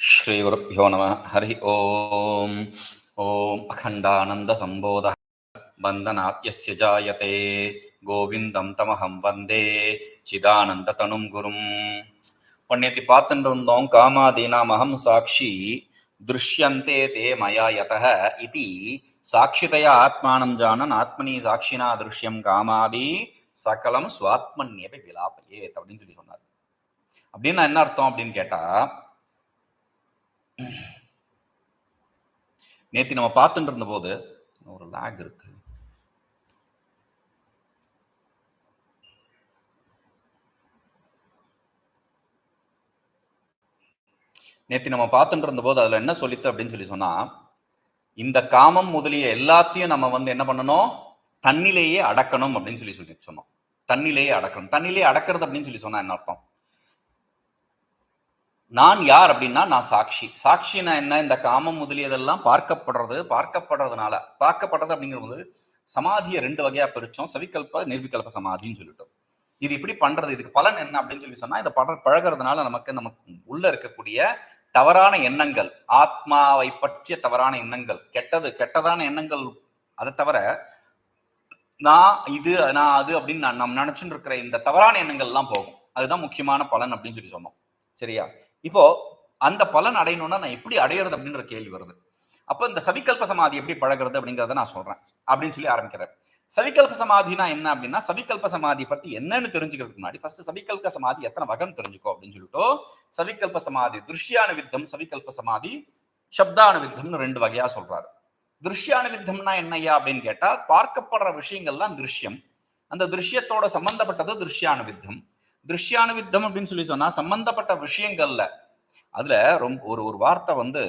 श्रीगुरुभ्यो नमः। हरि ओम। ओम अखंडानंद संबोध वन्दनाप्यस्य जायते। गोविन्दं तमहं वंदे। चिदानन्दतनुं गुरुं पुण्यतिपातन्दौ कामादीनामहं साक्षी। दृश्यन्ते ते मया यतः इति। साक्षितया आत्मानं जानन्। आत्मनि साक्षिणा दृश्यं कामादि। சகலம் சுவாத்மன்யபி விலாபயேத் அப்படின்னு சொல்லி சொன்னார். அப்படின்னா என்ன அர்த்தம் அப்படின்னு கேட்டா நேத்தி நம்ம பார்த்துட்டு இருந்த போது ஒரு லேக் இருக்கு. நேத்தி நம்ம பார்த்துட்டு இருந்த போது அதுல என்ன சொல்லித்து அப்படின்னு சொல்லி சொன்னா இந்த காமம் முதலிய எல்லாத்தையும் நம்ம வந்து என்ன பண்ணணும்? தண்ணிலேயே அடக்கணும் அப்படின்னு சொல்லி சொல்லி சொன்னோம். தண்ணிலேயே அடக்கணும். தண்ணிலேயே அடக்கிறது அப்படின்னு சொல்லி சொன்னா என்ன அர்த்தம்? நான் யார் அப்படின்னா நான் சாட்சி. சாட்சினா என்ன? இந்த காமம் முதலியதெல்லாம் பார்க்கப்படுறது பார்க்கப்படுறதுனால. பார்க்கப்படுறது அப்படிங்கிறது சமாதியை ரெண்டு வகையா பிரிச்சோம். சவிகல்ப நிர்விகல்ப சமாதின்னு சொல்லிட்டோம். இது இப்படி பண்றது இதுக்கு பலன் என்ன அப்படின்னு சொல்லி சொன்னா இந்த பழ பழகிறதுனால நமக்கு நமக்கு உள்ள இருக்கக்கூடிய தவறான எண்ணங்கள் ஆத்மாவை பற்றிய தவறான எண்ணங்கள் கெட்டது கெட்டதான எண்ணங்கள் அதை தவிர நான் இது நான் அது அப்படின்னு நான் நம்ம நினைச்சுட்டு இருக்கிற இந்த தவறான எண்ணங்கள் எல்லாம் போகும். அதுதான் முக்கியமான பலன் அப்படின்னு சொல்லி சொன்னோம். சரியா? இப்போ அந்த பலன் அடையணும்னா நான் எப்படி அடையிறது அப்படின்ற கேள்வி வருது. அப்போ இந்த சவிகல்ப சமாதி எப்படி பழகிறது அப்படிங்கிறத நான் சொல்றேன். அப்படின்னு சொல்லி ஆரம்பிக்கிறேன். சவிகல்ப சமாதினா என்ன அப்படின்னா சவிகல்ப சமாதி பத்தி என்னன்னு தெரிஞ்சுக்கிறதுக்கு முன்னாடி ஃபர்ஸ்ட் சவிகல்ப சமாதி எத்தனை வகைன்னு தெரிஞ்சுக்கோ அப்படின்னு சொல்லிட்டு சவிகல்ப சமாதி திருஷ்யான வித்தம் சவிகல்ப சமாதி சப்தான வித்தம்னு ரெண்டு வகையா சொல்றாரு. திருஷ்யானுவித்தம்னா என்னையா அப்படின்னு கேட்டா பார்க்கப்படுற விஷயங்கள்லாம் திருஷ்யம். அந்த திருஷ்யத்தோட சம்பந்தப்பட்டது திருஷ்யானுவித்தம். திருஷ்யானுவித்தம் அப்படின்னு சொல்லி சொன்னா சம்பந்தப்பட்ட விஷயங்கள்ல அதுல ரொம்ப ஒரு ஒரு வார்த்தை வந்து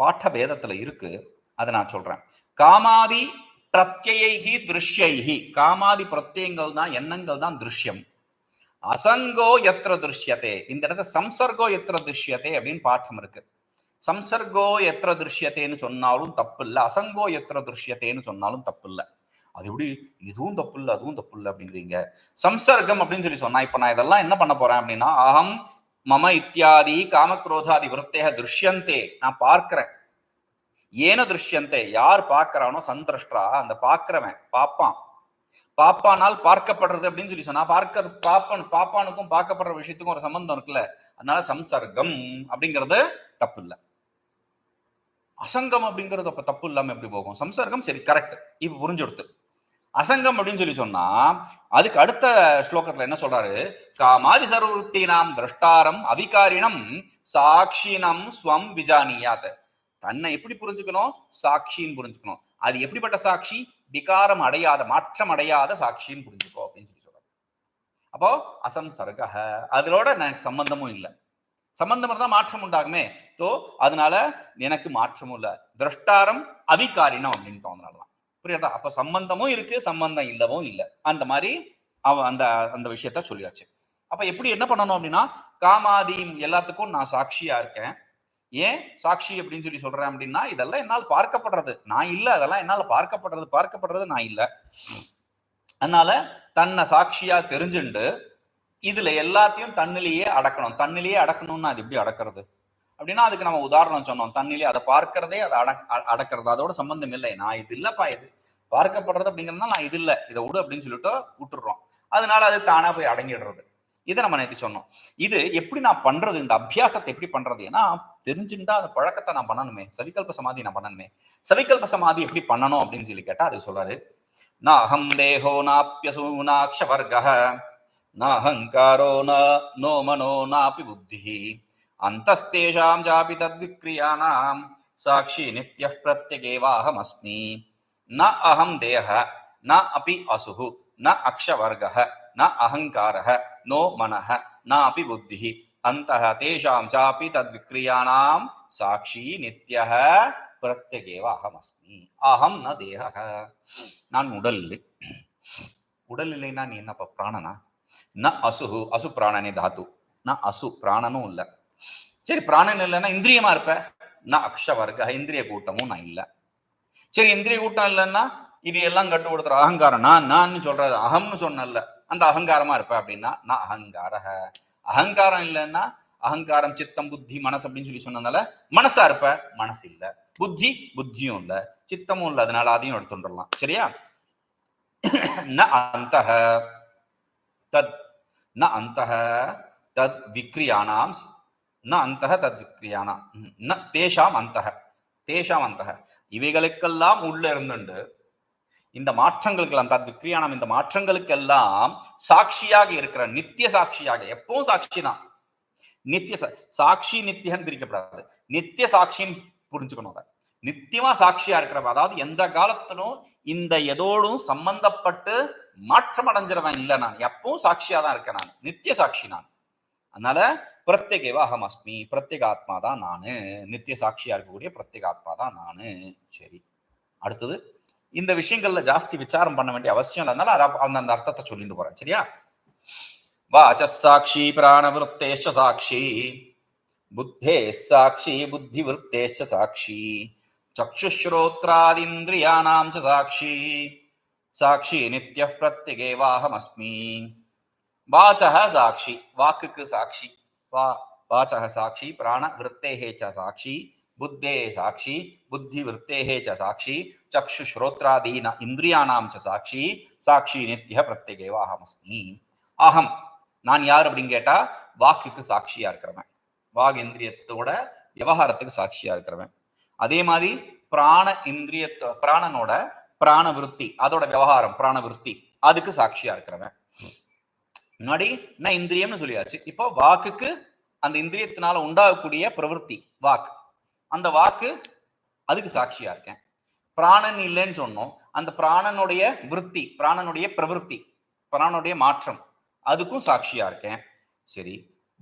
பாட்ட பேதத்துல இருக்கு. அதை நான் சொல்றேன். காமாதி பிரத்யைஹி திருஷ்யைகி காமாதி பிரத்யங்கள் தான் எண்ணங்கள் தான் திருஷ்யம். அசங்கோ எத்திர திருஷ்யத்தே இந்த இடத்துல சம்சர்கோ எத்திர திருஷ்யத்தே அப்படின்னு பாட்டம் இருக்கு. சம்சர்கோ எத்திர திருஷ்யத்தேன்னு சொன்னாலும் தப்பு இல்லை அசங்கோ எத்திர திருஷ்யத்தேன்னு சொன்னாலும் தப்பு இல்லை அது எப்படி? இதுவும் தப்பு இல்லை அதுவும் தப்பு இல்லை அப்படிங்கிறீங்க. சம்சர்க்கம் அப்படின்னு சொல்லி சொன்னா இப்ப நான் இதெல்லாம் என்ன பண்ண போறேன் அப்படின்னா அகம் மம இத்தியாதி காமக்ரோதாதி விருத்தேக திருஷ்யந்தே. நான் பார்க்கிறேன். ஏன திருஷ்யந்தே? யார் பார்க்கிறானோ சந்திரஷ்டா அந்த பார்க்கிறவன் பாப்பான். பாப்பானால் பார்க்கப்படுறது அப்படின்னு சொல்லி சொன்னா பார்க்க பாப்பன் பாப்பானுக்கும் பார்க்கப்படுற விஷயத்துக்கும் ஒரு சம்பந்தம் இருக்குல்ல. அதனால சம்சர்க்கம் அப்படிங்கிறது தப்பு இல்லை அசங்கம் அப்படிங்கிறது அப்ப தப்பு இல்லாம எப்படி போகும்? சம்சர்க்கம் சரி கரெக்ட் இப்ப புரிஞ்சுடுத்து அசங்கம் அப்படின்னு சொல்லி சொன்னா அதுக்கு அடுத்த ஸ்லோகத்துல என்ன சொல்றாரு? காமாதி சர்வருத்தி நாம் திரஷ்டாரம் அவிகாரினம் சாட்சினம் ஸ்வம் விஜானியாத். தன்னை எப்படி புரிஞ்சுக்கணும்? சாட்சின்னு புரிஞ்சுக்கணும். அது எப்படிப்பட்ட சாட்சி? விகாரம் அடையாத மாற்றம் அடையாத சாட்சின்னு புரிஞ்சுக்கோ அப்படின்னு சொல்லி சொல்றாரு. அப்போ அசம்சர்க அதோட எனக்கு சம்பந்தமும் இல்லை. சம்பந்தம் தான் மாற்றம் உண்டாகுமே. தோ அதனால எனக்கு மாற்றமும் இல்லை. திரஷ்டாரம் அவிகாரினம் அப்படின்ட்டோம் அதனாலதான். புரியுதா? அப்ப சம்பந்தமும் இருக்கு சம்பந்தம் இல்லவும் இல்லை. அந்த மாதிரி அவ அந்த அந்த விஷயத்த சொல்லியாச்சு. அப்ப எப்படி என்ன பண்ணணும் அப்படின்னா காமாதி எல்லாத்துக்கும் நான் சாட்சியா இருக்கேன். ஏன் சாட்சி அப்படின்னு சொல்லி சொல்றேன் அப்படின்னா இதெல்லாம் என்னால் பார்க்கப்படுறது. நான் இல்லை அதெல்லாம் என்னால் பார்க்கப்படுறது பார்க்கப்படுறது நான் இல்லை. அதனால தன்னை சாட்சியா தெரிஞ்சுண்டு இதுல எல்லாத்தையும் தன்னிலேயே அடக்கணும். தன்னிலேயே அடக்கணும்னா அது எப்படி அடக்கிறது? அப்படின்னா அதுக்கு நம்ம உதாரணம் சொன்னோம். தண்ணிலே அதை பார்க்கறதே அதை அடக் அடக்கிறது. அதோட சம்பந்தம் இல்லை. நான் இது இல்லப்பா இது. பார்க்கப்படுறது அப்படிங்கிறதுனால நான் இது இல்லை. இதை விடு அப்படின்னு சொல்லிட்டு விட்டுடுறோம். அதனால அது தானா போய் அடங்கிடுறது. இதை நம்ம நேற்று சொன்னோம். இது எப்படி நான் பண்றது? இந்த அபியாசத்தை எப்படி பண்றது? ஏன்னா தெரிஞ்சுட்டா அந்த பழக்கத்தை நான் பண்ணணுமே. சவிகல்ப சமாதி நான் பண்ணணுமே. சவிகல்ப சமாதி எப்படி பண்ணணும் அப்படின்னு சொல்லி கேட்டா அது சொல்றாரு. நாகம் தேகோ நாப்பியசூனாட்சவர்க வர்க்க நாஹங்காரோ ந நோ மனோ நாபி புத்தி அந்தஸ்தேஷாம் ஜாபி தத்விக்ரியானாம் சாட்சி நித்ய பிரத்யகேவாஹமஸ்மி ந அகம் தேக ந அபி அசுகு ந அக்ஷவர்க ந அகங்காரः நோ மனः நாபி புத்திः அந்தः தேஷாம் சாப்பி தத்விக்ரியானாம் சாட்சி நித்யः பிரத்யகேவ அகமஸ்மி அகம் ந தேக நான் உடல் உடல் இல்லைன்னா நீ என்னப்பா பிராணனா ந அசுகு அசு பிராணனே தாத்து. ந அசு பிராணனும் இல்லை. சரி பிராணன் இல்லைன்னா இந்திரியமா இருப்ப? நான் அக்ஷவர்க இந்திரிய கூட்டமும் நான் இல்லை. சரி இந்திரிய கூட்டம் இல்லைன்னா இது எல்லாம் கட்டு கொடுத்துற அகங்காரம். நான் நான் சொல்றது அகம்னு சொன்னல அந்த அகங்காரமா இருப்ப அப்படின்னா நான் அகங்காரக அகங்காரம் இல்லைன்னா அகங்காரம் சித்தம் புத்தி மனசு அப்படின்னு சொல்லி சொன்னதுனால மனசா இருப்ப? மனசு இல்ல. புத்தி புத்தியும் இல்ல. சித்தமும் இல்ல. அதனால அதையும் எடுத்துடலாம் சரியா? ந அந்த தத் ந அந்த தத் விக்ரியானாம் ந அந்த தத் விக்ரியானாம் ந தேஷாம் அந்த தேஷாம் அந்த இவைகளுக்கெல்லாம் உள்ள இருந்துண்டு இந்த மாற்றங்களுக்கெல்லாம் தத் விக்ரியானாம் இந்த மாற்றங்களுக்கெல்லாம் சாட்சியாக இருக்கிற நித்திய சாட்சியாக எப்பவும் சாட்சி தான். நித்திய சாட்சி நித்தியன்னு பிரிக்கப்படாது. நித்திய சாட்சின்னு புரிஞ்சுக்கணும் அதை. நித்தியமா சாட்சியா இருக்கிறவன். அதாவது எந்த காலத்திலும் இந்த எதோடும் சம்பந்தப்பட்டு மாற்றம் அடைஞ்சிடவன் இல்லை நான். எப்பவும் சாட்சியா தான் இருக்கேன் நான். நித்திய சாட்சி நான். அதனால பிரத்யேகேவ அகம் அஸ்மி பிரத்யேக ஆத்மா தான் நானு. நித்திய சாட்சியா இருக்கக்கூடிய பிரத்யேக ஆத்மா தான் நானு. சரி. அடுத்தது இந்த விஷயங்கள்ல ஜாஸ்தி விசாரம் பண்ண வேண்டிய அவசியம் இல்லை. அத- அந்த அந்த அர்த்தத்தை சொல்லிட்டு போறேன். சரியா? வாச்ச சாட்சி பிராணவருத்தேஷ சாட்சி. புத்தே சாட்சி புத்திவருத்தேஷ சாட்சி. चक्षुश्रोत्रादिन्द्रियाणां च साक्षी। சாட்சி நித்திய பிரத்யகேவாகமஸ்மி வாச்சக சாட்சி வாக்குக்கு சாட்சி வா வாச்சக சாட்சி பிராண விற்பேகே ச சாட்சி புத்தே சாட்சி புத்தி விற்பேகே ச சாட்சி சக்ஷு ஸ்ரோத்ராதீன இந்திரியாணாம் ச சாட்சி சாட்சி நித்திய பிரத்யகேவாகமஸ்மி அகம் நான் யார் அப்படின்னு கேட்டா வாக்குக்கு சாட்சியா இருக்கிறவன் வாக் இந்திரியத்தோட விவகாரத்துக்கு சாட்சியா இருக்கிறவன் அதே மாதிரி பிராண இந்திரிய பிராணனோட பிராண விருத்தி அதோட விவகாரம் பிராண விருத்தி அதுக்கு சாட்சியா இருக்கிறவன். முன்னாடி நான் இந்திரியம்னு சொல்லியாச்சு. இப்போ வாக்குக்கு அந்த இந்திரியத்தினால உண்டாகக்கூடிய பிரவருத்தி வாக்கு. அந்த வாக்கு அதுக்கு சாட்சியா இருக்கேன். பிராணன் இல்லைன்னு சொன்னோம். அந்த பிராணனுடைய விருத்தி பிராணனுடைய பிரவருத்தி பிராணனுடைய மாற்றம் அதுக்கும் சாட்சியா இருக்கேன். சரி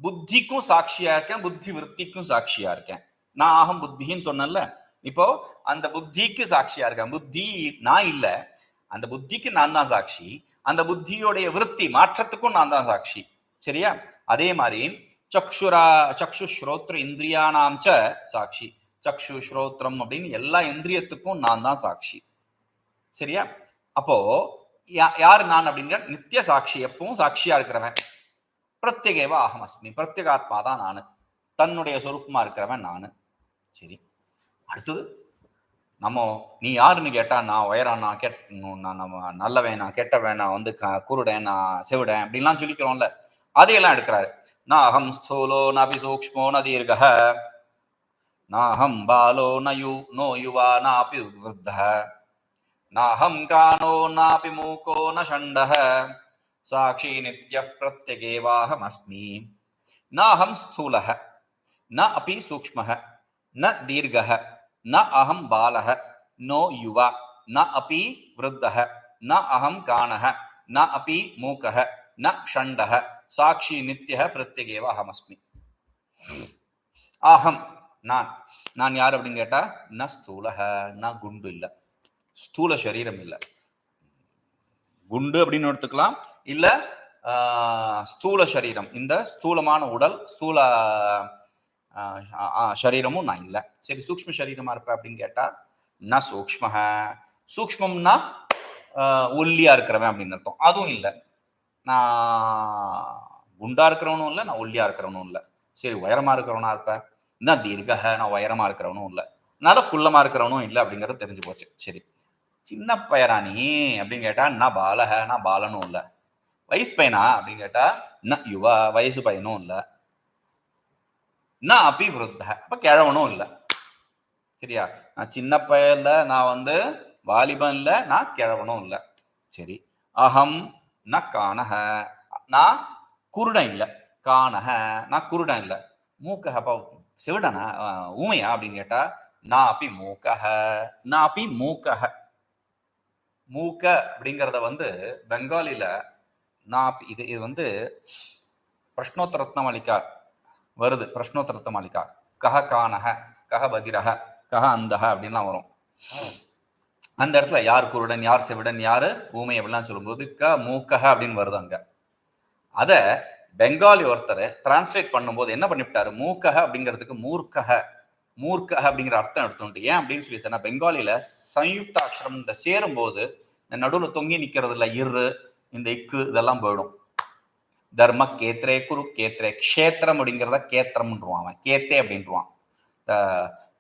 புத்திக்கும் சாட்சியா இருக்கேன் புத்தி விருத்திக்கும் சாட்சியா இருக்கேன். நான் ஆகம் புத்தின்னு சொன்னேன்ல. இப்போ அந்த புத்திக்கு சாட்சியா இருக்கேன். புத்தி நான் இல்ல. அந்த புத்திக்கு நான் தான் சாட்சி. அந்த புத்தியோடைய விருத்தி மாற்றத்துக்கும் நான் தான் சாட்சி. சரியா? அதே மாதிரி சக்ஷுரா சக்ஷு ஸ்ரோத்ர இந்திரியானாம் ச சாட்சி. சக்ஷு ஸ்ரோத்ரம் அப்படின்னு எல்லா இந்திரியத்துக்கும் நான் தான் சாட்சி. சரியா? அப்போ யா- யார் நான் அப்படிங்கிற நித்திய சாட்சி எப்பவும் சாட்சியா இருக்கிறவன். பிரத்யேகேவ அகமஸ்மி. அஸ்மி பிரத்யேகாத்மா தான் நான். தன்னுடைய சொரூபமா இருக்கிறவன் நான். சரி. அடுத்தது நம்ம நீ யாருன்னு கேட்டா நான் உயரானா கேட் நான் நம்ம நல்ல வேணா கெட்ட வேணா வந்து குருடேன் நான் செவிடேன் அப்படின்லாம் சொல்லிக்கிறோம்ல. அதையெல்லாம் எடுக்கிறாரு. நான் அகம் ஸ்தூலோ நபி சூக்மோ நதீர்க நாஹம் பாலோ நயு நோ யுவா நாபி உத்ருத்த நாஹம் கானோ நாபி மூக்கோ ந ஷண்டஹ சாட்சி நித்ய பிரத்யகேவாஹம் அஸ்மி நாஹம் ஸ்தூலஹ. ந அபி சூக்மஹ ந தீர்கக ந அகம் பாலக நோ யுவா ந அபி விருத்தக ந அகம் காணக ந அபி மூக்கக ந ஷண்டக சாட்சி நித்திய பிரத்யகேவ அகமஸ்மி. அகம் நான் நான் யார் அப்படின்னு கேட்டா ந ஸ்தூலக நான் குண்டு இல்லை. ஸ்தூல சரீரம் இல்லை. குண்டு அப்படின்னு எடுத்துக்கலாம். இல்லை ஸ்தூல சரீரம். இந்த ஸ்தூலமான உடல் ஸ்தூல சரீரமும் நான் இல்லை. சரி சூக்ஷ்ம சரீரமா இருப்பேன் அப்படின்னு கேட்டா நான் சூக்ஷ்ம சூக்ஷ்மம்னா ஆஹ், ஒல்லியா இருக்கிறவன் அப்படின்னு அர்த்தம். அதுவும் இல்லை. நான் குண்டா இருக்கிறவனும் இல்லை நான் ஒல்லியா இருக்கிறவனும் இல்லை. சரி உயரமா இருக்கிறவனா இருப்பேன் நான் தீர்க்கக நான் உயரமா இருக்கிறவனும் இல்லை. நல்ல குள்ளமா இருக்கிறவனும் இல்லை அப்படிங்கிறது தெரிஞ்சு போச்சு. சரி சின்ன பையனா நீ அப்படின்னு கேட்டா நான் பாலக நான் பாலனும் இல்லை. வயசு பையனா அப்படின்னு கேட்டா நான் யுவா வயசு பையனும் இல்லை. நான் அப்பி விருத்த. அப்ப கிழவனும் இல்லை. சரியா? நான் சின்ன பையன் இல்லை நான் வந்து வாலிபன் இல்லை நான் கிழவனும் இல்லை. சரி. அகம் ந காணக நான் குருடன் இல்லை. காணக நான் குருடன் இல்லை. மூக்கக அப்போ செவிடனா? ஊமையா அப்படின்னு கேட்டா நான் அப்பி மூக்கக நான் அப்பி மூக்கக மூக்க அப்படிங்கிறத வந்து பெங்காலில நான் இது இது வந்து பிரஷ்னோத்தரத்னம் அளிக்கார். வருது. பிரஷ்னோத்தரத்த மாளிகா. கஹ கானக கஹ பதிரக கஹ அந்தக அப்படின்லாம் வரும். அந்த இடத்துல யார் குருடன் யார் செவிடன் யாரு ஊமை அப்படிலாம் சொல்லும்போது க மூக்கக அப்படின்னு வருது அங்க. அத பெங்காலி ஒருத்தர் டிரான்ஸ்லேட் பண்ணும்போது என்ன பண்ணிவிட்டாரு? மூக்கக அப்படிங்கிறதுக்கு மூர்க்கக மூர்க்கக அப்படிங்கிற அர்த்தம் எடுத்துட்டு ஏன் அப்படின்னு சொல்லி சொன்னா பெங்காலில சயுக்தாட்சரம் அக்ஷரம் இந்த சேரும்போது இந்த நடுவில் தொங்கி நிக்கிறதுல இரு இந்த இக்கு இதெல்லாம் போயிடும். தர்ம கேத்ரே குரு கேத்ரே க்ஷேத்திரம் அப்படிங்கிறத கேத்திரம்ன்றுவான் அவன். கேத்தே அப்படின்றான்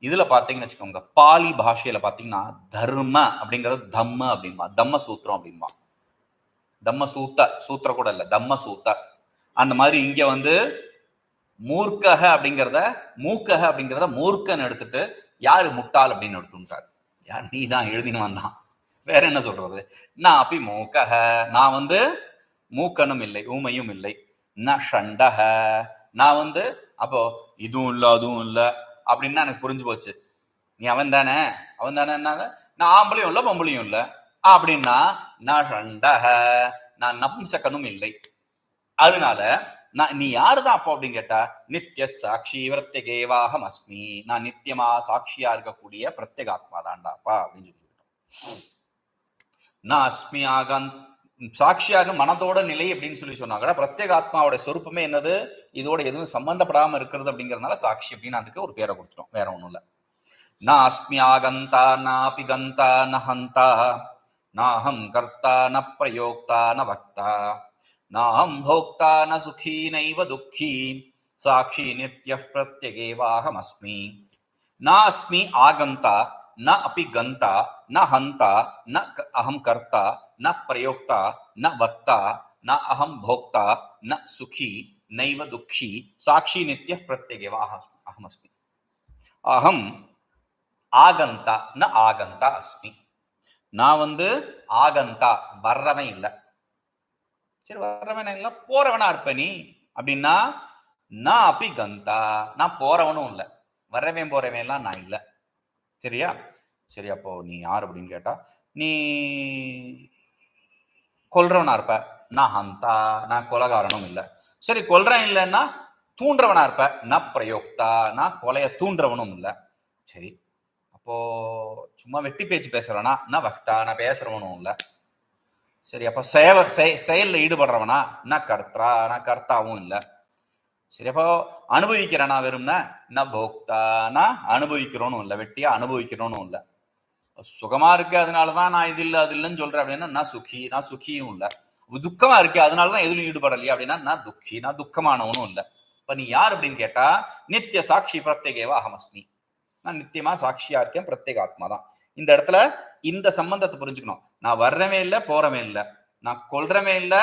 இதுல பாத்தீங்கன்னு வச்சுக்கோங்க பாலி பாஷையில பாத்தீங்கன்னா தர்ம அப்படிங்கிறது தம்ம அப்படின்பா தம்ம சூத்திரம் அப்படின்பா தம்ம சூத்த சூத்திர கூட இல்ல தம்ம சூத்த. அந்த மாதிரி இங்க வந்து மூர்க்கக அப்படிங்கிறத மூக்கக அப்படிங்கிறத மூர்க்கன்னு எடுத்துட்டு யாரு முட்டாள் அப்படின்னு எடுத்துட்டார். யார் நீ தான் எழுதினவன் தான் வேற என்ன சொல்றது? நான் அப்படி மூக்கக. நான் வந்து மூக்கனும் இல்லை ஊமையும் இல்லை. ந ஷண்டக. நான் வந்து அப்போ இதுவும் இல்லை அதுவும் இல்லை அப்படின்னா எனக்கு புரிஞ்சு போச்சு. நீ அவன் தானே? அவன் தானே நான் ஆம்பளையும் இல்லை பொம்பளையும் இல்லை. அப்படின்னா நான் ஷண்டக. நான் நபும்சகனும் இல்லை. அதனால நான் நீ யாருதான் அப்போ அப்படின்னு கேட்டா நித்திய சாட்சி பிரத்யகேவாகம் அஸ்மி. நான் நித்தியமா சாட்சியா இருக்கக்கூடிய பிரத்யேகாத்மா தாண்டாப்பா அப்படின்னு சொல்லிட்டோம். நான் அஸ்மி ஆகன் சாட்சியாக மனதோட நிலை அப்படின்னு சொல்லி சொன்னாங்க பிரத்யேக ஆத்மாவோட சொருப்பமே என்னது? இதோட எதுவும் சம்பந்தப்படாம இருக்கிறது அப்படிங்கறதுனால சாட்சி அப்படின்னு அதுக்கு ஒரு பேரை கொடுத்துரும் வேற ஒண்ணும் இல்ல. நான் அஸ்மி ஆகந்தா நாபி கந்தா ந நாஹம் கர்த்தா ந பிரயோக்தா ந வக்தா. நாஹம் போக்தா ந சுகி நைவ துக்கி. சாட்சி நித்ய பிரத்யகேவாஹமஸ்மி நாஸ்மி ஆகந்தா. न अपि गंता न हंता न अहम कर्ता न प्रयोक्ता न वक्ता न अहम भोक्ता न सुखी नैव दुखी साक्षी नित्य प्रत्येक अहमस्मि अहम ஆகந்தா ந ஆகந்தா அஸ்மி நான் வந்து ஆகந்தா வர்றவன் இல்லை சரி வர்றவன் இல்லை போறவனா இருப்ப நீ அப்படின்னா நான் அப்படி கந்தா நான் போறவனும் இல்லை வர்றவன் போறவன் எல்லாம் நான் இல்லை சரியா? சரி அப்போ நீ யார் அப்படின்னு கேட்டா நீ கொல்றவனா இருப்ப. நான் ஹந்தா நான் கொலகாரனும் இல்லை. சரி கொல்றேன் இல்லைன்னா தூண்டுறவனா இருப்ப. நான் பிரயோக்தா நான் கொலைய தூண்டுறவனும் இல்லை. சரி அப்போ சும்மா வெட்டி பேச்சு பேசுறவனா நான் வக்தா நான் பேசுறவனும் இல்லை. சரி அப்போ சேவ செயல்ல ஈடுபடுறவனா நான் கர்த்தா நான் கர்த்தாவும் இல்லை. சரி அப்போ அனுபவிக்கிறேனா வெறும்னா நான் போக்தா நான் அனுபவிக்கிறோனும் இல்லை வெட்டியா அனுபவிக்கிறோனும் இல்லை. சுகமா இருக்கு அதனாலதான் நான் இது இல்லை அது இல்லைன்னு சொல்றேன் அப்படின்னா நான் சுகி நான் சுகியும் இல்லை. துக்கமா இருக்கு அதனாலதான் எதுவும் ஈடுபடலையா அப்படின்னா நான் துக்கி நான் துக்கமானவனும் இல்லை. இப்ப நீ யார் அப்படின்னு கேட்டா நித்திய சாட்சி பிரத்யேகேவா அகமஸ்மி. நான் நித்தியமா சாட்சியா இருக்கேன் பிரத்யேக ஆத்மா தான் இந்த இடத்துல இந்த சம்பந்தத்தை புரிஞ்சுக்கணும். நான் வர்றவே இல்லை போறவே இல்லை. நான் கொல்றவே இல்லை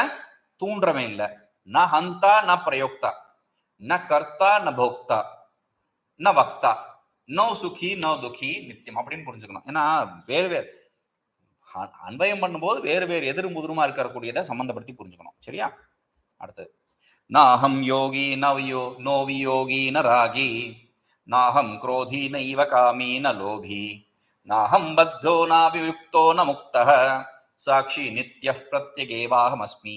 தூண்டுறவே இல்லை. நான் ஹந்தா நான் பிரயோக்தா. न கர்த்தா ந போக்தா ந வக்தா நோ சுகி நோ துகி நித்தியம் அப்படின்னு புரிஞ்சுக்கணும். ஏன்னா வேறு வேறு அன்வயம் பண்ணும்போது வேறு வேறு எதிர் முதிருமா இருக்கக்கூடியதை சம்மந்தப்படுத்தி புரிஞ்சுக்கணும். சரியா? அடுத்தது நாஹம் யோகி நவயோ நோவி யோகி ந ராகி நாஹம் குரோதி நைவ காமி ந லோபி நாஹம் பத்தோ நாபியுக்தோ ந முக்த சாட்சி நித்ய பிரத்யகேவாஹமஸ்மி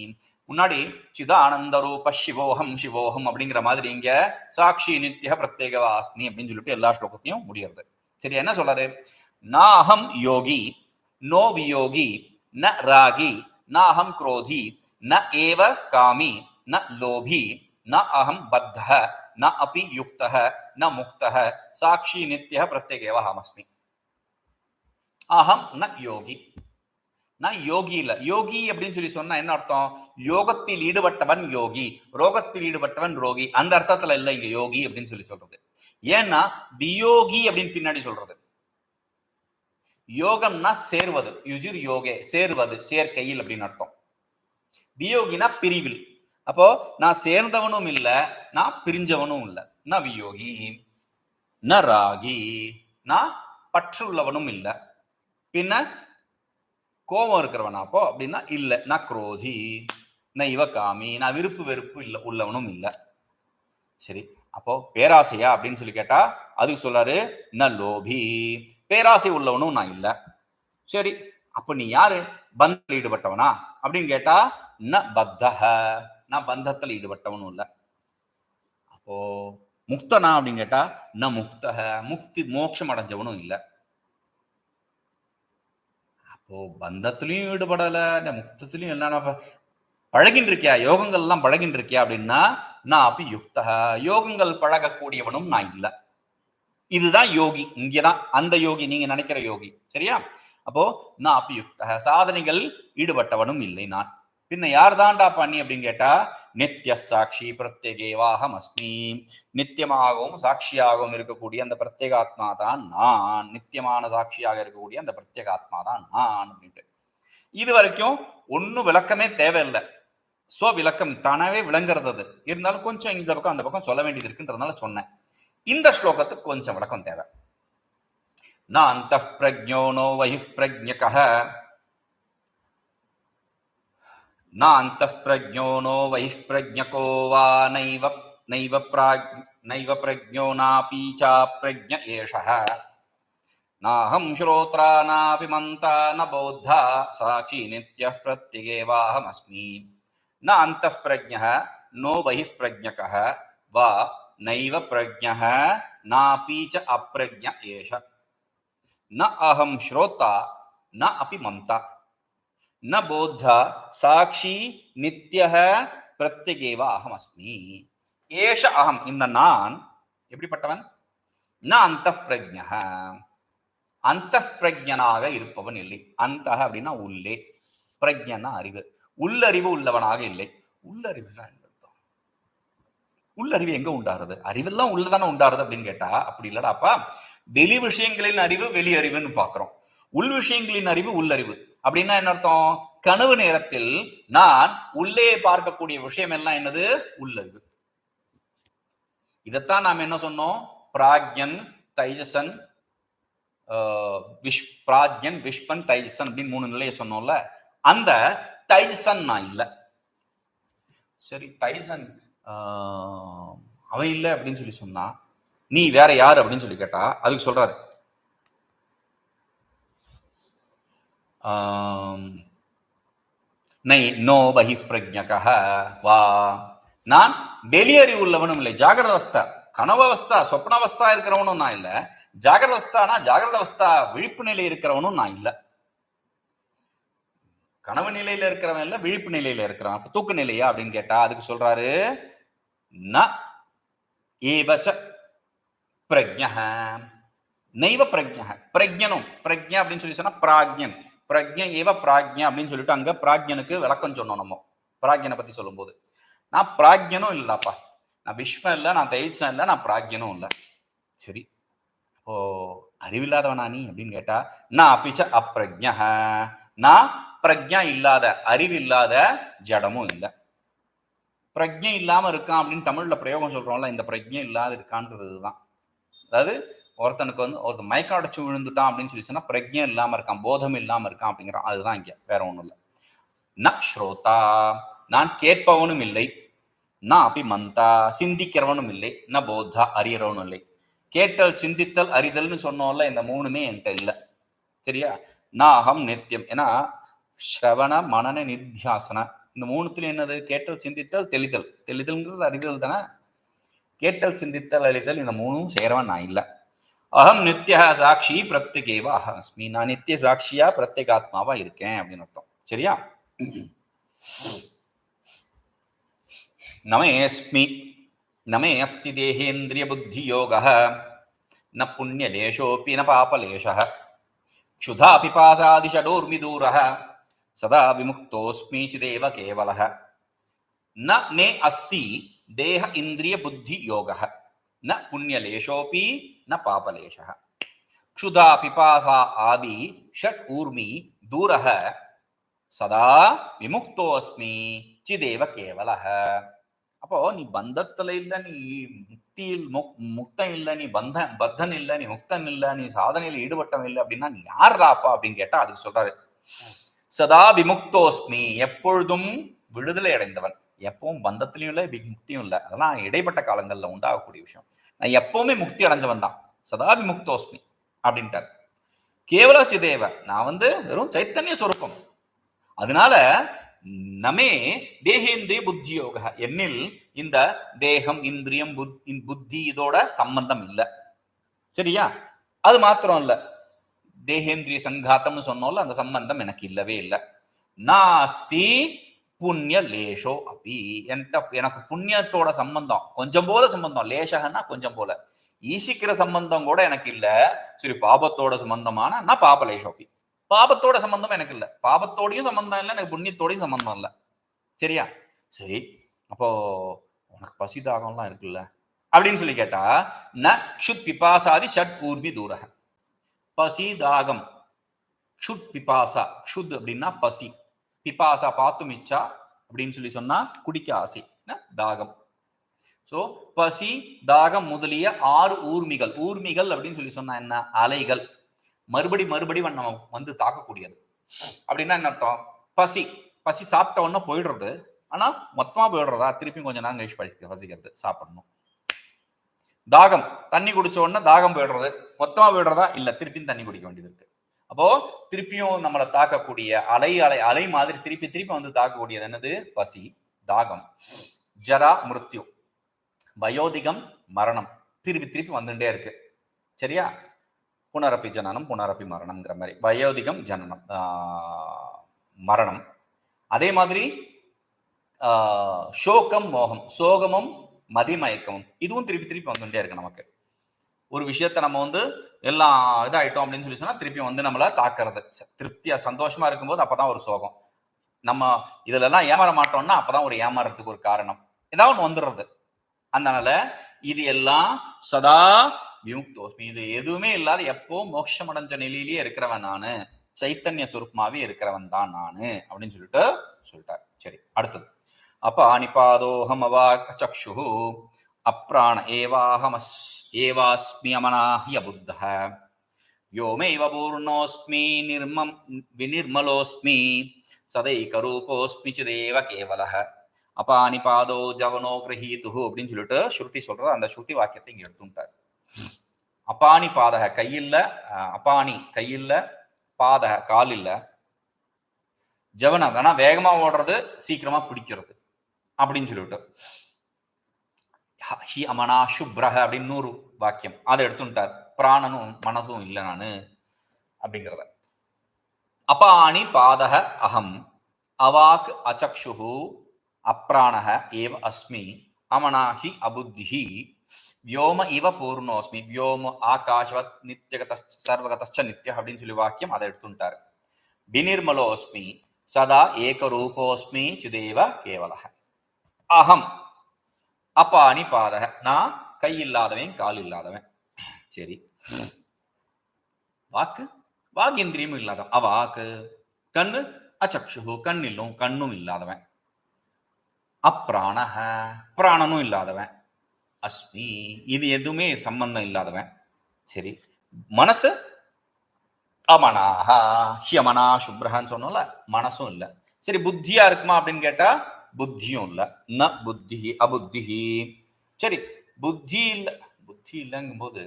முன்னாடி சிதானந்த ரூப சிவோகம் சிவோகம் அப்படிங்கிற மாதிரி இங்க சாட்சி நித்திய பிரத்யேக ஆஸ்மி அப்படின்னு சொல்லிட்டு எல்லா ஸ்லோகத்தையும் முடியறது. சரி என்ன சொல்றாரு? நாஹம் யோகி நோ வியோகி ந ராகி நாஹம் குரோதி ந ஏவ காமி ந லோபி ந அகம் பத்த ந அப்பி யுக்த ந முக்த சாட்சி நித்திய பிரத்யேக அஹமஸ்மி அகம் ந யோகி. நான் யோகி இல்ல. யோகி அப்படின்னு சொல்லி சொன்னா என்ன அர்த்தம்? யோகத்தில் ஈடுபட்டவன் யோகி. ரோகத்தில் ஈடுபட்டவன் ரோகி. அந்த அர்த்தத்துல இல்ல இங்க யோகி அப்படின்னு சொல்லி சொல்றது. ஏன்னா வியோகி அப்படின்னு பின்னாடி சொல்றது. யோகம்னா சேர்வது. யுஜிர் யோகே சேர்வது சேர்க்கையில் அப்படின்னு அர்த்தம். வியோகினா பிரிவில். அப்போ நான் சேர்ந்தவனும் இல்ல நான் பிரிஞ்சவனும் இல்ல. நான் வியோகி ந ராகி. நான் பற்றுள்ளவனும் இல்ல. பின்ன கோபம் இருக்கிறவனா அப்போ? அப்படின்னா இல்ல. நான் குரோதி. நான் இவ காமி நான் விருப்பு வெறுப்பு இல்ல உள்ளவனும் இல்ல. சரி. அப்போ பேராசையா அப்படின்னு சொல்லி கேட்டா அதுக்கு சொல்லாரு ந லோபி. பேராசை உள்ளவனும் நான் இல்ல. சரி. அப்ப நீ யாரு? பந்தத்தில் ஈடுபட்டவனா? அப்படின்னு கேட்டா ந பத்தக நான் பந்தத்தில் ஈடுபட்டவனும் இல்ல. அப்போ முக்தனா அப்படின்னு கேட்டா ந முக்தக முக்தி மோட்சம் அடைஞ்சவனும் இல்லை. ஓ பந்தத்திலையும் ஈடுபடல இந்த முக்தத்திலையும் என்னென்ன பழகின்னு இருக்கியா யோகங்கள்லாம் பழகின்னு இருக்கியா அப்படின்னா நான் அப்படி யுக்தக யோகங்கள் பழகக்கூடியவனும் நான் இல்லை. இதுதான் யோகி இங்கதான் அந்த யோகி நீங்க நினைக்கிற யோகி சரியா? அப்போ நான் அப்படி யுக்தக சாதனைகள் ஈடுபட்டவனும் இல்லை நான் பின்ன யார் தாண்டா பண்ணி அப்படின்னு கேட்டா நித்திய சாட்சி பிரத்யேகேவாகம் அஸ்மி நித்தியமாகவும் சாட்சியாகவும் இருக்கக்கூடிய அந்த பிரத்யேகாத்மா தான் நான். நித்தியமான சாட்சியாக இருக்கக்கூடிய அந்த பிரத்யேகாத்மா தான் நான் அப்படின்ட்டு. இது வரைக்கும் ஒன்னும் விளக்கமே தேவையில்லை. சுவ விளக்கம் தானாவே விளங்குறது அது. இருந்தாலும் கொஞ்சம் இந்த பக்கம் அந்த பக்கம் சொல்ல வேண்டியது இருக்குன்றதுனால சொன்னேன். இந்த ஸ்லோகத்துக்கு கொஞ்சம் விளக்கம் தேவை. நான் அந்த பிரஜோ நோ வஹி பிரஜக नान्तः प्रज्ञो नो वैः प्रज्ञको वा नैव नैव प्राज् नैव प्रज्ञो नापि चाप्रज्ञ एषः। नाहं श्रोत्रा नापि मन्ता न बोद्धा, साक्षी नित्यः प्रत्यगेवाहमस्मि। नान्तः प्रज्ञः नो बहिः प्रज्ञकः वा नैव प्रज्ञः नापि च अप्रज्ञ एष। न अहं श्रोता, न अपि मन्ता। ந போத்தா சாட்சி நித்தியக பிரத்யகேவ அகம் அஸ்மி ஏஷ அகம் இந்த நான் எப்படிப்பட்டவன்? ந அந்த பிரஜ்ஞ அந்த பிரஜனாக இருப்பவன் இல்லை। அந்த அப்படின்னா உள்ளே பிரஜனா அறிவு. உள்ளறிவு உள்ளவனாக இல்லை. உள்ளறிவுனா உள்ளறிவு எங்க உண்டாருது? அறிவெல்லாம் உள்ளதானே உண்டாருது அப்படின்னு கேட்டா அப்படி இல்லடாப்பா வெளி விஷயங்களின் அறிவு வெளி அறிவுன்னு பாக்குறோம் உள் விஷயங்களின் அறிவு உள்ளறிவு. அப்படின்னா என்ன அர்த்தம்? கனவு நேரத்தில் நான் உள்ளே பார்க்கக்கூடிய விஷயம் எல்லாம் என்னது? உள்ளது. இதைத்தான் நாம் என்ன சொன்னோம்? பிராக்யன் தைஜசன் விஷ் பிராக்யன் விஷ்பன் தைஜசன் அப்படின்னு மூணு நிலையை சொன்னோம்ல. அந்த தைஜசன் நான் இல்லை. சரி தைசன் அவன் இல்லை அப்படின்னு சொல்லி சொன்னா நீ வேற யார் அப்படின்னு சொல்லி கேட்டா அதுக்கு சொல்றாரு. நை நோ பகி பிரஜக வா. நான் வெளியறிவு உள்ளவனும் இல்லை. ஜாகிரத அவஸ்தா கனவவஸ்தா சொப்னாவஸ்தா இருக்கிறவனும் நான் இல்லை. ஜாகிரத அவஸ்தானா ஜாகிரத அவஸ்தா விழிப்பு நிலை இருக்கிறவனும் நான் இல்லை. கனவு நிலையில இருக்கிறவன் இல்ல விழிப்பு நிலையில இருக்கிறவன் அப்ப தூக்க நிலையா அப்படின்னு கேட்டா அதுக்கு சொல்றாரு ந ஏவச்ச பிரஜக நைவ பிரஜக பிரஜனும் பிரஜ்ஞ அப்படின்னு சொல்லி சொன்னா பிராஜ்யன் பிரஜ்ஞ ஏவ பிராக்ஞ அப்படின்னு சொல்லிட்டு அங்க பிராக்ஞனுக்கு விளக்கம் சொன்னோம் நம்ம. பிராக்ஞனை பத்தி சொல்லும்போது. நான் பிராக்ஞனும் இல்லப்பா. நான் விஸ்வம் இல்லை நான் தைசம் இல்லை நான் பிராஜ்யனும் இல்லை. சரி. அப்போ அறிவில்லாதவனா நீ அப்படின்னு கேட்டா நான் அப்பிச்ச அப்பிரஜ நான் பிரஜா இல்லாத அறிவு இல்லாத ஜடமும் இல்லை. பிரஜை இல்லாம இருக்கான் அப்படின்னு தமிழ்ல பிரயோகம் சொல்றோம்ல இந்த பிரஜை இல்லாத இருக்கான்றது தான் அதாவது ஒருத்தனுக்கு வந்து ஒருத்தன் மயக்கம் அடைச்சு விழுந்துட்டான் அப்படின்னு சொல்லி சொன்னா பிரஜை இல்லாம இருக்கான் போதம் இல்லாம இருக்கான் அப்படிங்கிறான் அதுதான் இங்க வேற ஒண்ணும் இல்லை. ந ஸ்ரோதா நான் கேட்பவனும் இல்லை நான் அப்படி மந்தா சிந்திக்கிறவனும் இல்லை ந போத்தா அறியறவனும் இல்லை. கேட்டல் சிந்தித்தல் அறிதல்னு சொன்னோம்ல இந்த மூணுமே என்கிட்ட இல்லை. சரியா? நான் அகம் நித்தியம் ஏன்னா ஸ்ரவண மனன நித்தியாசன இந்த மூணுத்துல என்னது? கேட்டல் சிந்தித்தல் தெளிதல். தெளிதல்ங்கிறது அறிதல் தானே? கேட்டல் சிந்தித்தல் அழிதல் இந்த மூணும் சேரவன் நான் இல்லை. அகம் நித்திய சாட்சி பிரத்யேகேவ அகம் அஸ்மி நான் நித்திய சாட்சியா பிரத்யேகாத்மாவா இருக்கேன் அப்படின்னு அர்த்தம் சரியா நமேஸ்மி நமே அஸ்தி தேகேந்திரிய புத்தி யோக ந புண்ணியலேஷோப்பி ந பாபலேஷ क्षुधा पिपासादिषडोर्मिदूरः सदा विमुक्तोऽस्मि चिदेव केवलः न मे अस्ति देह इन्द्रियबुद्धियोगः न पुण्यलेशोऽपि ந பாபலேஷ க்ஷுதா பிபாசா ஆதி ஷட் ஊர்மி தூரக சதா விமுக்தோஸ்மி சிதேவ கேவலக அப்போ நீ பந்தத்துல இல்ல நீ முக்தியில் முக் முக்தம் இல்ல நீ பந்த பத்தன் இல்ல நீ முக்தன் இல்ல நீ சாதனையில ஈடுபட்டவன் இல்லை அப்படின்னா நீ யார் ராப்பா அப்படின்னு கேட்டா அதுக்கு சொல்றாரு. சதா விமுக்தோஸ்மி எப்பொழுதும் விடுதலை அடைந்தவன். எப்பவும் பந்தத்திலையும் இல்லை முக்தியும் இல்லை. அதெல்லாம் இடைப்பட்ட காலங்கள்ல உண்டாகக்கூடிய விஷயம். நான் எப்பவுமே முக்தி அடைஞ்சவன் தான். சதாபி முக்தோஸ்மி அப்படின்ட்டார். கேவல சிதேவ நான் வந்து வெறும் சைத்தன்ய சொருப்பம் அதனால நமே தேகேந்திரிய புத்தி யோக என்னில் இந்த தேகம் இந்திரியம் புத்தி இதோட சம்பந்தம் இல்லை. சரியா? அது மாத்திரம் இல்ல. தேகேந்திரிய சங்காத்தம்னு சொன்னோம்ல அந்த சம்பந்தம் எனக்கு இல்லவே இல்லை. நாஸ்தி புண்ணிய லேஷோ அப்படி. என்கிட்ட எனக்கு புண்ணியத்தோட சம்பந்தம். கொஞ்சம் போல சம்பந்தம். லேஷகன்னா கொஞ்சம் போல. ஈசிக்கிற சம்பந்தம் கூட எனக்கு இல்ல. சரி பாபத்தோட சம்பந்தமான நான் பாப லேஷோ அப்படி. பாபத்தோட சம்பந்தம் எனக்கு இல்ல. பாபத்தோடையும் சம்பந்தம் இல்லை எனக்கு புண்ணியத்தோடையும் சம்பந்தம் இல்லை. சரியா? சரி அப்போ உனக்கு பசி தாகம்லாம் இருக்குல்ல? அப்படின்னு சொல்லி கேட்டா ந க்ஷுத் பிபாசாதி ஷட் ஊர்மி தூரக பசி தாகம் க்ஷுத் பிபாசா. க்ஷுத் அப்படின்னா பசி. பிபாசா பார்த்தும் இச்சா அப்படின்னு சொல்லி சொன்னா குடிக்க ஆசை. தாகம். சோ பசி தாகம் முதலிய ஆறு ஊர்மிகள். ஊர்மிகள் அப்படின்னு சொல்லி சொன்னா என்ன? அலைகள். மறுபடி மறுபடி நம்ம வந்து தாக்கக்கூடியது. அப்படின்னா என்ன அர்த்தம்? பசி. பசி சாப்பிட்ட உடனே போயிடுறது. ஆனா மொத்தமா போயிடுறதா? திருப்பி கொஞ்ச நேரம் கழிச்சு பசி பசிக்கிறது சாப்பிடணும். தாகம். தண்ணி குடிச்ச உடனே தாகம் போயிடுறது. மொத்தமா போயிடுறதா? இல்ல திருப்பியும் தண்ணி குடிக்க வேண்டியது இருக்கு. அப்போ திருப்பியும் நம்மளை தாக்கக்கூடிய அலை அலை அலை மாதிரி திருப்பி திருப்பி வந்து தாக்கக்கூடியது என்னது? பசி தாகம் ஜரா மிருத்யு வயோதிகம் மரணம். திருப்பி திருப்பி வந்துட்டே இருக்கு. சரியா? புனரப்பி ஜனனம் புனரப்பி மரணம்ங்கிற மாதிரி. வயோதிகம் ஜனனம் மரணம். அதே மாதிரி சோகம் மோகம். சோகமும் மதிமயக்கமும். இதுவும் திருப்பி திருப்பி வந்துட்டே இருக்கு நமக்கு. ஒரு விஷயத்த நம்ம வந்து எல்லாம் இதாயிட்டோம் அப்படின்னு சொல்லி சொன்னா திருப்பி வந்து நம்மள தாக்குறது. ச- திருப்தியா சந்தோஷமா இருக்கும்போது அப்பதான் ஒரு சோகம். நம்ம இதுல எல்லாம் ஏமாற மாட்டோம்னா அப்பதான் ஒரு ஏமாறதுக்கு ஒரு காரணம். ஏதாவது ஒன்று வந்துடுறது. அதனால இது எல்லாம் சதா விமுக்தோஸ்மி. இது எதுவுமே இல்லாத எப்போ மோட்சம் அடைஞ்ச நிலையிலேயே இருக்கிறவன் நானு. சைத்தன்ய சுரூப்மாவே இருக்கிறவன் தான் நானு அப்படின்னு சொல்லிட்டு சொல்லிட்டார். சரி அடுத்தது. அப்பா அனிபாதோகம் அவா சக்ஷு அப்ராண ஏவாஹமஸ் ஏவாஸ்மி அமனாஹி அபுத்தः व्योमैव पूर्णोऽस्मि निर्मम विनिर्मलोऽस्मि सदैकरूपोऽस्मि चिदेव केवलः அபானிபாதோ ஜவனோ கிரகீதுஹு அப்படின்னு சொல்லிட்டு ஸ்ருதி சொல்றது அந்த ஸ்ருதி வாக்கியத்தை இங்க எடுத்துட்டார் அபானி பாதக கையில்ல அஹ், அபானி கையில்ல பாதக கால் இல்ல ஜவனம் வேணா வேகமா ஓடுறது சீக்கிரமா பிடிக்கிறது அப்படின்னு சொல்லிட்டு ஹி அமனா சுப்ரஹ அப்படின்னு நூறு வாக்கியம். அதை எடுத்துட்டார். பிராணனும் மனசும் இல்லை நான் அப்படிங்கிறத. அபானி பாதக அகம் அவாக் அச்சக்ஷு அப்ராணக ஏவ அஸ்மி. அமனாஹி அபுத்திஹி. வியோம இவ பூர்ணோஸ்மி. வியோம ஆகாஷவத் நித்தியகத சர்வகதச்ச நித்ய அப்படின்னு சொல்லி வாக்கியம் அதை எடுத்துட்டார். வினிர்மலோஸ்மி சதா ஏகரூபோஸ்மி. சிதேவ கேவலக அகம் அப்பாணி பாதக. நான் கை இல்லாதவன் கால் இல்லாதவன். சரி. வாக்கு? வாகேந்திரியம் இல்லாதவன். அவாக்கு கண்ணு? அச்சக்ஷு கண்ணில்லும் கண்ணும் இல்லாதவன். அப்பிராணக. பிராணனும் இல்லாதவன். அஸ்மி. இது எதுவுமே சம்பந்தம் இல்லாதவன். சரி. மனசு? அமனாஹா ஹியமனா சுப்ரஹான்னு சொன்னோம்ல. மனசும் இல்ல. சரி புத்தியா இருக்குமா அப்படின்னு கேட்டா புத்தியும் இல்ல. ந புத்தி அபுத்தி. சரி புத்தி இல்ல புத்தி இல்லைங்கும் போது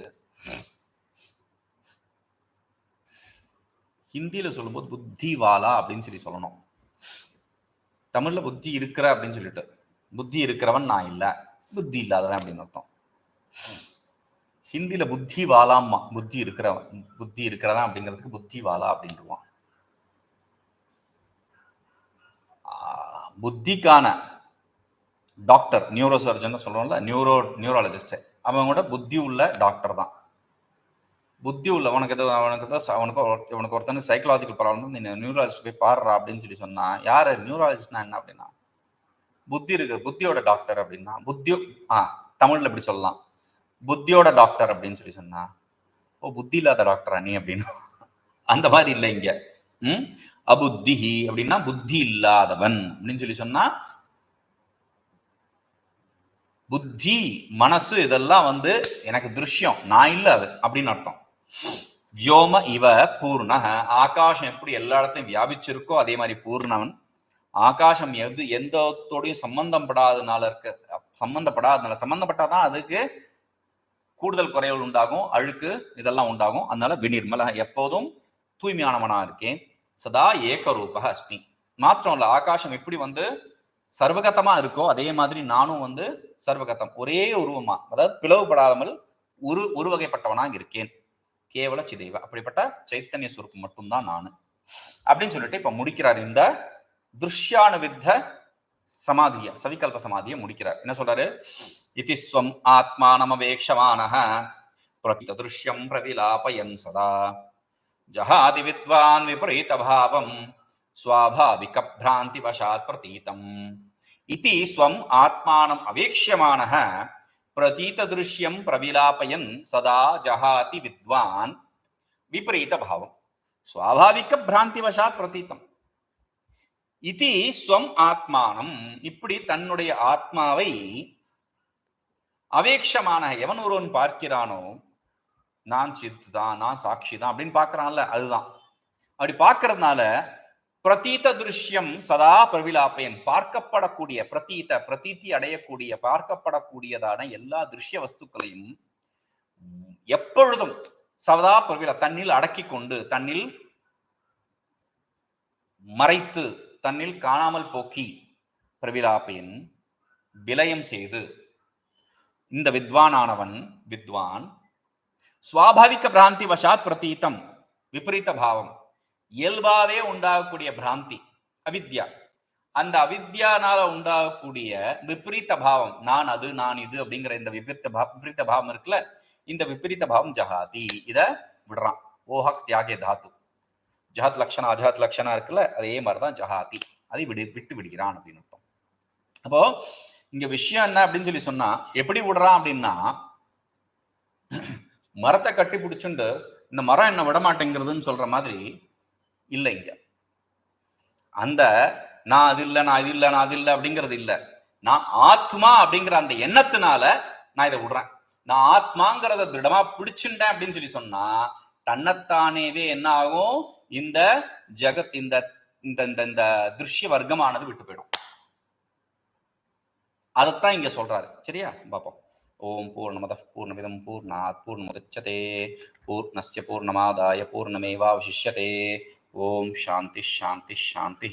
ஹிந்தியில சொல்லும்போது புத்திவாலா அப்படின்னு சொல்லி சொல்லணும். தமிழ்ல புத்தி இருக்கிற அப்படின்னு சொல்லிட்டு புத்தி இருக்கிறவன் நான் இல்ல புத்தி இல்லாதவன் அப்படின்னு அர்த்தம். ஹிந்தியில புத்தி வாலாம்மா புத்தி இருக்கிறவன் புத்தி இருக்கிறவன் அப்படிங்கிறதுக்கு புத்தி வாலா அப்படின்ட்டுருவான் புத்திக்கான டாக்டர் நியூரோ சர்ஜன் சொல்றோம்ல நியூரோ நியூராலஜிஸ்ட் அவன் கூட புத்தி உள்ள டாக்டர் தான். புத்தி உள்ள உனக்கு எது அவனுக்கு தான் அவனுக்கு ஒரு- உனக்கு ஒருத்தனுக்கு சைக்கலாஜிக்கல் ப்ராப்ளம் நீ நியூராலஜிஸ்ட் போய் பாடுறா அப்படின்னு சொல்லி சொன்னா யாரு? நியூராலஜிஸ்ட்னா என்ன அப்படின்னா? புத்தி இருக்கு புத்தியோட டாக்டர் அப்படின்னா புத்தி ஆ தமிழ்ல இப்படி சொல்லலாம். புத்தியோட டாக்டர் அப்படின்னு சொல்லி சொன்னா ஓ புத்தி இல்லாத டாக்டரா நீ அப்படின்னு. அந்த மாதிரி இல்லை இங்க. ம்? அபுத்திஹி அப்படின்னா புத்தி இல்லாதவன் அப்படின்னு சொல்லி சொன்னா புத்தி மனசு இதெல்லாம் வந்து எனக்கு திருஷ்யம் நான் இல்ல அது அப்படின்னு அர்த்தம். வியோம இவ பூர்ண ஆகாசம் எப்படி எல்லா இடத்தையும் வியாபிச்சிருக்கோ அதே மாதிரி பூர்ணவன். ஆகாசம் எது எந்தத்தோடையும் சம்பந்தம் படாதனால இருக்க சம்பந்தப்படாதனால சம்பந்தப்பட்டாதான் அதுக்கு கூடுதல் குறைவுகள் உண்டாகும் அழுக்கு இதெல்லாம் உண்டாகும். அதனால வினிர்மல எப்போதும் தூய்மையானவனா இருக்கேன். சதா ஏகரூப அஸ்மி. மாத்திரம் இல்லை ஆகாசம் எப்படி வந்து சர்வகதமா இருக்கோ அதே மாதிரி நானும் வந்து சர்வகதம் ஒரே உருவமா. அதாவது பிளவுபடாமல் ஒரு ஒரு வகைப்பட்டவனாக இருக்கேன். கேவல சிதைவ. அப்படிப்பட்ட சைத்தன்ய சுரூபம் மட்டும்தான் நானு. அப்படின்னு சொல்லிட்டு இப்ப முடிக்கிறார் இந்த திருஷ்யானுவித்த சமாதிய சவிகல்ப சமாதியை முடிக்கிறார். என்ன சொல்றாரு? இதி ஸ்வம் ஆத்மானமவேக்ஷமானः பிரதிததுஷ்யம் பிரவிலாபயன் சதா. ஜஹாதி வித்வான் விபரீத பாவம் சுவாபாவிக பிராந்தி வசாத் பிரதீதம். இதி ஸ்வம் ஆத்மானம் அவேக்ஷமானக பிரதீத திருஷ்யம் பிரவிலாபயன் சதா ஜஹாதி வித்வான் விபரீத பாவம் சுவாபாவிக பிராந்தி வசாத் பிரதீத்தம் இதி ஸ்வம் ஆத்மானம் இப்படி தன்னுடைய ஆத்மாவை அவேக்ஷமான எவன் ஒருவன் பார்க்கிறானோ நான் சித்து தான் நான் சாட்சி தான் அப்படின்னு பார்க்குறான்ல அதுதான். அப்படி பார்க்கறதுனால பிரதீத திருஷ்யம் சதா பிரவிலாப்பயன் பார்க்கப்படக்கூடிய பிரதீத பிரதீதி அடையக்கூடிய பார்க்கப்படக்கூடியதான எல்லா திருஷ்ய வஸ்துக்களையும் எப்பொழுதும் சதா பிரவிலா தன்னில் அடக்கி கொண்டு தன்னில் மறைத்து தன்னில் காணாமல் போக்கி பிரவிலாப்பயன் விலயம் செய்து இந்த வித்வானானவன் வித்வான் சுவாபாவிக பிராந்தி வசாத் பிரதீத்தம் விபரீத பாவம். இயல்பாவே உண்டாகக்கூடிய பிராந்தி அவித்யா. அந்த அவித்யானால உண்டாகக்கூடிய விபரீத பாவம் நான் அது நான் இது அப்படிங்கிற இந்த விபரீத பா விபரீத பாவம் இருக்குல்ல இந்த விபரீத பாவம் ஜஹாதி இத விடுறான். ஓஹக் தியாகே தாத்து. ஜஹத் லக்ஷணா அஜஹத் லக்ஷணா இருக்குல்ல அதே மாதிரிதான் ஜஹாதி அதை விடு விட்டு விடுகிறான் அப்படின்னு அர்த்தம். அப்போ இங்க விஷயம் என்ன அப்படின்னு சொல்லி சொன்னா எப்படி விடுறான் அப்படின்னா மரத்தை கட்டி பிடிச்சுண்டு இந்த மரம் என்ன விடமாட்டேங்கிறதுன்னு சொல்ற மாதிரி இல்லை இங்க. அந்த நான் அது இல்லை நான் இது இல்லை நான் அது இல்லை அப்படிங்கிறது இல்லை. நான் ஆத்மா அப்படிங்கிற அந்த எண்ணத்தினால நான் இதை விடுறேன். நான் ஆத்மாங்கிறத திடமா பிடிச்சுட்டேன் அப்படின்னு சொல்லி சொன்னா தன்னைத்தானேவே என்ன ஆகும்? இந்த ஜெகத் இந்த இந்த இந்த இந்த திருஷ்ய வர்க்கமானது விட்டு போயிடும். அதைத்தான் இங்க சொல்றாரு. சரியா? பார்ப்போம் ఓం పూర్ణమద పూర్ణమిదం పూర్ణాత్ పూర్ణముదచ్యతే పూర్ణస్య పూర్ణమాదాయ పూర్ణమేవాశిష్యతే ఓం శాంతి శాంతి శాంతి.